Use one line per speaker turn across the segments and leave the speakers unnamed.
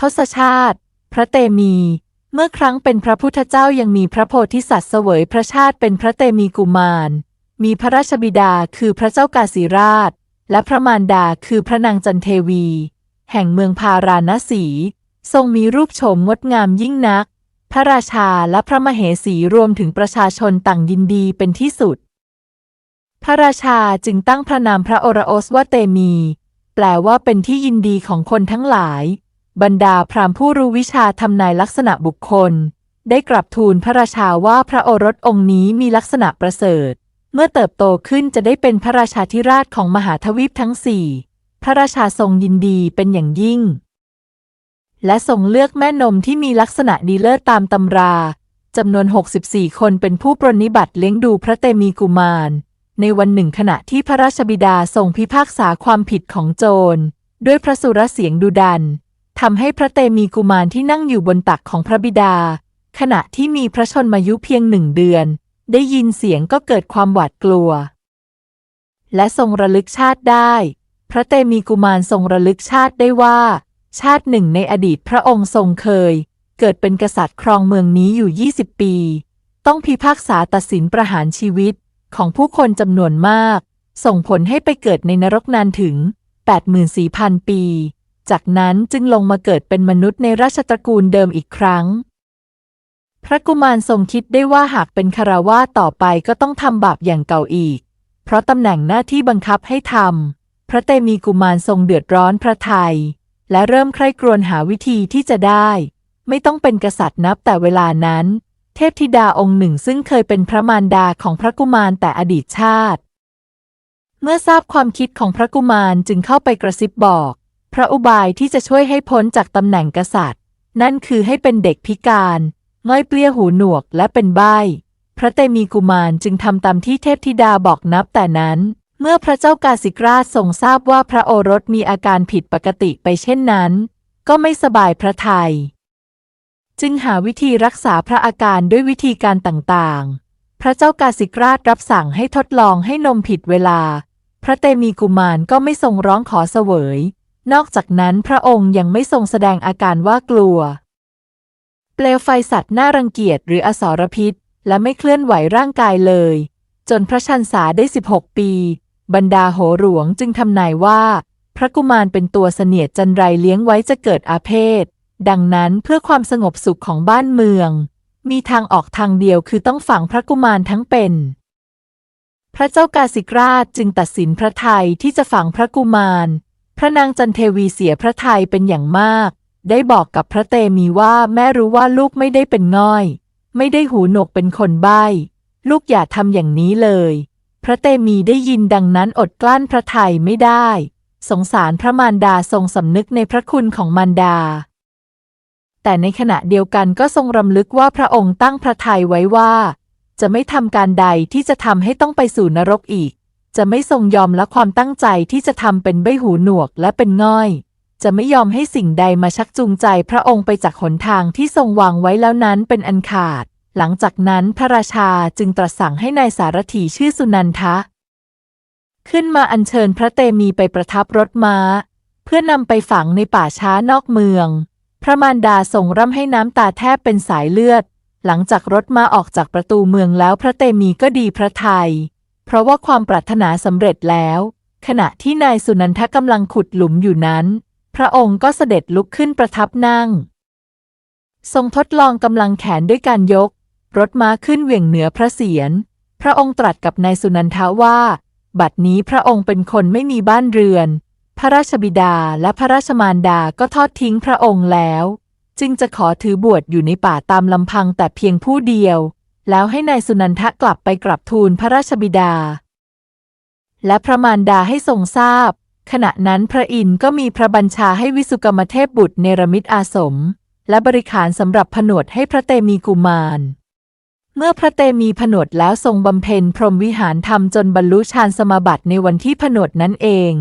ทศชาติ พระเตมี เมื่อครั้งเป็นพระพุทธเจ้ายังมีพระโพธิสัตว์เสวยพระชาติเป็นพระเตมีกุมาร มีพระราชบิดาคือพระเจ้ากาสีราช และพระมารดาคือพระนางจันเทวี แห่งเมืองพาราณสี ทรงมีรูปโฉมงดงามยิ่งนัก พระราชาและพระมเหสีรวมถึงประชาชนต่างยินดีเป็นที่สุด พระราชาจึงตั้งพระนามพระโอรสว่าเตมี แปลว่าเป็นที่ยินดีของคนทั้งหลาย บรรดาพราหมณ์ผู้รู้วิชาทำนายลักษณะบุคคล ได้กลับทูลพระราชาว่าพระโอรสองค์นี้มีลักษณะประเสริฐ เมื่อเติบโตขึ้นจะได้เป็นพระราชาธิราชของมหาทวีปทั้งสี่พระราชาทรงยินดีเป็นอย่างยิ่ง และทรงเลือกแม่นมที่มีลักษณะดีเลิศตามตำราจำนวน 64 คนเป็นผู้ปรนนิบัติเลี้ยงดูพระเตมีกุมาร ในวันหนึ่งขณะที่พระราชบิดาทรงพิพากษาความผิดของโจร ด้วยพระสุรเสียงดุดัน ทำให้พระเตมีกุมารที่นั่งอยู่บนตักของพระบิดา ขณะที่มีพระชนมายุเพียงหนึ่งเดือน ได้ยินเสียงก็เกิดความหวาดกลัว และทรงระลึกชาติได้ พระเตมีกุมารทรงระลึกชาติได้ว่า ชาติหนึ่งในอดีตพระองค์ทรงเคย เกิดเป็นกษัตริย์ครองเมืองนี้อยู่ 20 ปี ต้องพิพากษาตัดสินประหารชีวิตของผู้คนจำนวนมาก ส่งผลให้ไปเกิดในนรกนานถึง 84,000 ปี จากนั้นจึงลงมาเกิดเป็นมนุษย์ในราชตระกูลเดิมอีกครั้ง พระกุมารทรงคิดได้ว่าหากเป็นคารวาต่อไปก็ต้องทำบาปอย่างเก่าอีก เพราะตำแหน่งหน้าที่บังคับให้ทำ พระเตมีกุมารทรงเดือดร้อนพระทัยและเริ่มใคร่ครวญหาวิธีที่จะได้ ไม่ต้องเป็นกษัตริย์นับแต่เวลานั้น เทพธิดาองค์หนึ่งซึ่งเคยเป็นพระมารดาของพระกุมารแต่อดีตชาติ เมื่อทราบความคิดของพระกุมารจึงเข้าไปกระซิบบอก พระอุบายที่จะช่วยให้พ้นจากตำแหน่งกษัตริย์ นั่นคือให้เป็นเด็กพิการง่อยเปลี้ยหูหนวกและเป็นใบ้ พระเตมีกุมารจึงทำตามที่เทพธิดาบอกนับแต่นั้น เมื่อพระเจ้ากาสิกราชทรงทราบว่าพระโอรสมีอาการผิดปกติไปเช่นนั้น ก็ไม่สบายพระทยัยจึงหาวิธีรักษาพระอาการด้วยวิธีการต่างๆ พระเจ้ากาสิกราชรับสั่งให้ทดลองให้นมผิดเวลา พระเตมีกุมารก็ไม่ทรงร้องขอเสวย นอกจากนั้นพระองค์ยังไม่ทรงแสดงอาการว่ากลัว เปลวไฟสัตว์น่ารังเกียจหรืออสรพิษ และไม่เคลื่อนไหวร่างกายเลย จนพระชันษาได้ 16 ปี บรรดาโหรวงจึงทำนายว่า พระกุมารเป็นตัวเสนียดจันไรเลี้ยงไว้จะเกิดอาเพศ ดังนั้นเพื่อความสงบสุขของบ้านเมือง มีทางออกทางเดียวคือต้องฝังพระกุมารทั้งเป็นพระเจ้ากาสิกราชจึงตัดสินพระไทยที่จะฝังพระกุมาร พระนางจันเทวีเสียพระทัยเป็นอย่างมาก ได้บอกกับพระเตมีว่าแม่รู้ว่าลูกไม่ได้เป็นง่อย ไม่ได้หูหนวกเป็นคนใบ้ ลูกอย่าทำอย่างนี้เลย พระเตมีได้ยินดังนั้นอดกลั้นพระทัยไม่ได้ สงสารพระมารดาทรงสำนึกในพระคุณของมารดา แต่ในขณะเดียวกันก็ทรงรำลึกว่าพระองค์ตั้งพระทัยไว้ว่า จะไม่ทำการใดที่จะทำให้ต้องไปสู่นรกอีก จะไม่ทรงยอมละความตั้งใจที่จะทำเป็นใบหูหนวกและเป็นง่อย จะไม่ยอมให้สิ่งใดมาชักจูงใจพระองค์ไปจากหนทางที่ทรงวางไว้แล้วนั้นเป็นอันขาด หลังจากนั้นพระราชาจึงตรัสสั่งให้นายสารถีชื่อสุนันทะ ขึ้นมาอัญเชิญพระเตมีไปประทับรถม้า เพื่อนำไปฝังในป่าช้านอกเมือง พระมารดาทรงร่ำให้น้ำตาแทบเป็นสายเลือด หลังจากรถม้าออกจากประตูเมืองแล้วพระเตมีก็ดีพระทยัย เพราะว่าความปรารถนาสำเร็จแล้ว ขณะที่นายสุนันทกำลังขุดหลุมอยู่นั้น พระองค์ก็เสด็จลุกขึ้นประทับนั่ง ทรงทดลองกำลังแขนด้วยการยก รถม้าขึ้นเหวี่ยงเหนือพระเศียร พระองค์ตรัสกับนายสุนันทว่า บัดนี้พระองค์เป็นคนไม่มีบ้านเรือน พระราชบิดาและพระราชมารดาก็ทอดทิ้งพระองค์แล้ว จึงจะขอถือบวชอยู่ในป่าตามลำพังแต่เพียงผู้เดียว แล้วให้นายสุนันทะกลับไปกลับทูลพระราชบิดา และพระมารดาให้ทรงทราบ ขณะนั้นพระอินทร์ก็มีพระบัญชาให้วิสุกรรมเทพบุตรเนรมิตอาสม และบริขารสำหรับผนวดให้พระเตมีกุมาร เมื่อพระเตมีผนวดแล้วทรงบำเพ็ญพรหมวิหารธรรมจนบรรลุฌานสมาบัติในวันที่ผนวดนั้นเอง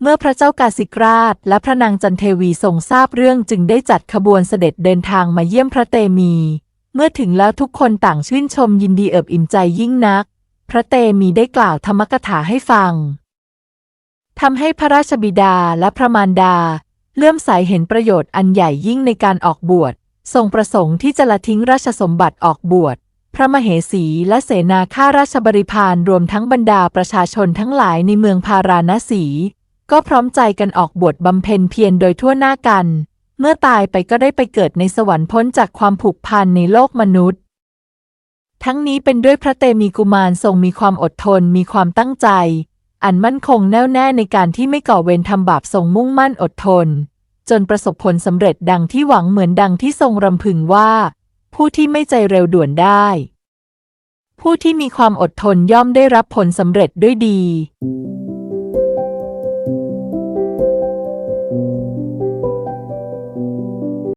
เมื่อพระเจ้ากาสิกราช และพระนางจันเทวีทรงทราบเรื่องจึงได้จัดขบวนเสด็จเดินทางมาเยี่ยมพระเตมี เมื่อถึงแล้วทุกคนต่างชื่นชมยินดีเอิบอิ่มใจยิ่งนัก พระเตมีได้กล่าวธรรมกถาให้ฟังทำให้พระราชบิดาและพระมารดา เลื่อมใสเห็นประโยชน์อันใหญ่ยิ่งในการออกบวชทรงประสงค์ที่จะละทิ้งราชสมบัติออกบวชพระมเหสีและเสนาข้าราชบริพารรวมทั้งบรรดาประชาชนทั้งหลายในเมืองพาราณสี ก็พร้อมใจกันออกบวชบำเพ็ญเพียรโดยทั่วหน้ากัน เมื่อตายไปก็ได้ไปเกิดในสวรรค์พ้นจากความผูกพันในโลกมนุษย์ ทั้งนี้เป็นด้วยพระเตมีกุมารทรงมีความอดทนมีความตั้งใจ อันมั่นคงแน่วแน่ในการที่ไม่ก่อเวรทำบาปทรงมุ่งมั่นอดทน จนประสบผลสำเร็จดังที่หวังเหมือนดังที่ทรงรำพึงว่า ผู้ที่ไม่ใจเร็วด่วนได้ ผู้ที่มีความอดทนย่อมได้รับผลสำเร็จด้วยดี